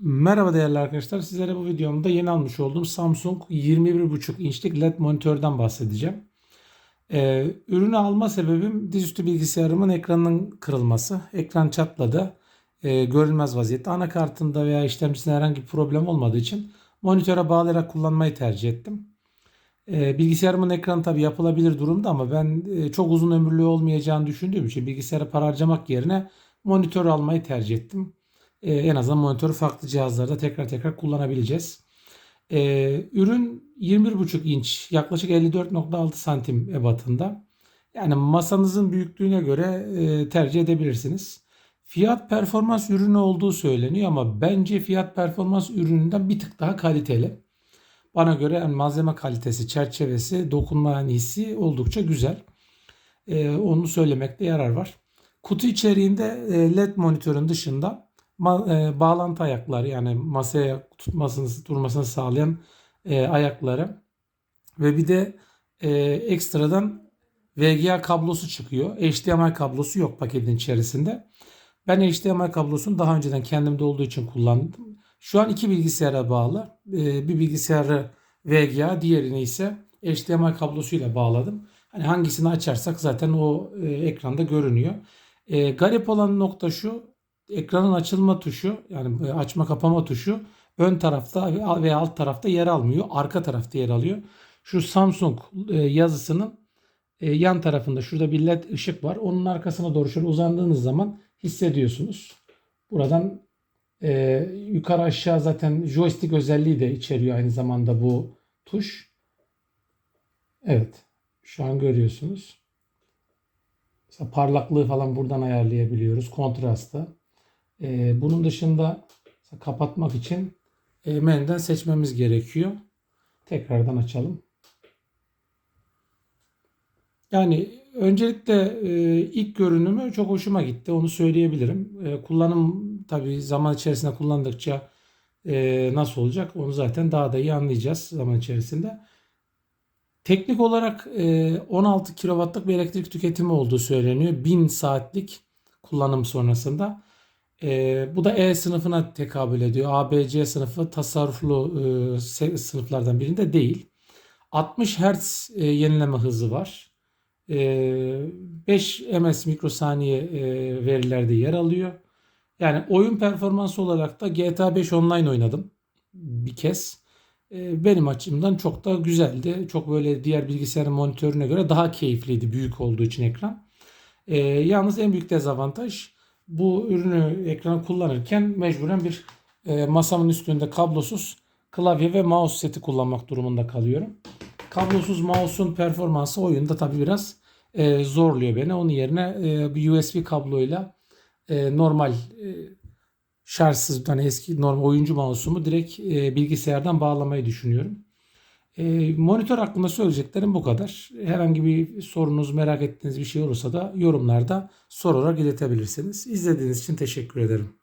Merhaba değerli arkadaşlar. Sizlere bu videomda yeni almış olduğum Samsung 21.5 inçlik LED monitörden bahsedeceğim. Ee, ürünü alma sebebim dizüstü bilgisayarımın ekranının kırılması. Ekran çatladı. Ee, görülmez vaziyette. Anakartında veya işlemcisinde herhangi bir problem olmadığı için monitöre bağlayarak kullanmayı tercih ettim. Ee, bilgisayarımın ekranı tabi yapılabilir durumda ama ben e, çok uzun ömürlü olmayacağını düşündüğüm için bilgisayara para harcamak yerine monitör almayı tercih ettim. Ee, en azından monitörü farklı cihazlarda tekrar tekrar kullanabileceğiz. Ee, ürün 21.5 inç yaklaşık 54.6 santim ebatında. Yani masanızın büyüklüğüne göre e, tercih edebilirsiniz. Fiyat performans ürünü olduğu söyleniyor ama bence fiyat performans ürününden bir tık daha kaliteli. Bana göre yani malzeme kalitesi, çerçevesi, dokunma hissi oldukça güzel. Ee, onu söylemekte yarar var. Kutu içeriğinde e, LED monitörün dışında e, bağlantı ayakları yani masaya tutmasını durmasını sağlayan e, ayakları ve bir de e, ekstradan VGA kablosu çıkıyor. HDMI kablosu yok paketin içerisinde. Ben HDMI kablosunu daha önceden kendimde olduğu için kullandım. Şu an iki bilgisayara bağlı. E, bir bilgisayarı VGA, diğerini ise HDMI kablosuyla bağladım. Hani hangisini açarsak zaten o e, ekranda görünüyor. E, garip olan nokta şu. Ekranın açılma tuşu yani açma kapama tuşu ön tarafta ve alt tarafta yer almıyor. Arka tarafta yer alıyor. Şu Samsung e, yazısının e, yan tarafında şurada bir led ışık var. Onun arkasına doğru şöyle uzandığınız zaman hissediyorsunuz. Buradan e, yukarı aşağı zaten joystick özelliği de içeriyor aynı zamanda bu tuş. Evet. Şu an görüyorsunuz. Mesela parlaklığı falan buradan ayarlayabiliyoruz. Kontrastı. Ee, bunun dışında kapatmak için e, menüden seçmemiz gerekiyor. Tekrardan açalım. Yani öncelikle e, ilk görünümü çok hoşuma gitti. Onu söyleyebilirim. E, kullanım tabii zaman içerisinde kullandıkça e, nasıl olacak onu zaten daha da iyi anlayacağız zaman içerisinde. Teknik olarak e, 16 kW'lık bir elektrik tüketimi olduğu söyleniyor. 1000 saatlik kullanım sonrasında. E, bu da E sınıfına tekabül ediyor. A, B, C sınıfı tasarruflu e, sınıflardan birinde değil. 60 Hz e, yenileme hızı var. E, 5 ms mikrosaniye e, verilerde yer alıyor. Yani oyun performansı olarak da GTA 5 online oynadım bir kez. E, benim açımdan çok da güzeldi. Çok böyle diğer bilgisayarın monitörüne göre daha keyifliydi büyük olduğu için ekran. E, yalnız en büyük dezavantaj bu ürünü ekranı kullanırken mecburen bir e, masamın üstünde kablosuz klavye ve mouse seti kullanmak durumunda kalıyorum. Kablosuz mouse'un performansı oyunda tabi biraz e, zorluyor beni. Onun yerine e, bir USB kabloyla e, normal e, şarjsız hani eski normal oyuncu mouse'umu direkt e, bilgisayardan bağlamayı düşünüyorum. E, monitör hakkında söyleyeceklerim bu kadar. Herhangi bir sorunuz, merak ettiğiniz bir şey olursa da yorumlarda sorarak iletebilirsiniz. İzlediğiniz için teşekkür ederim.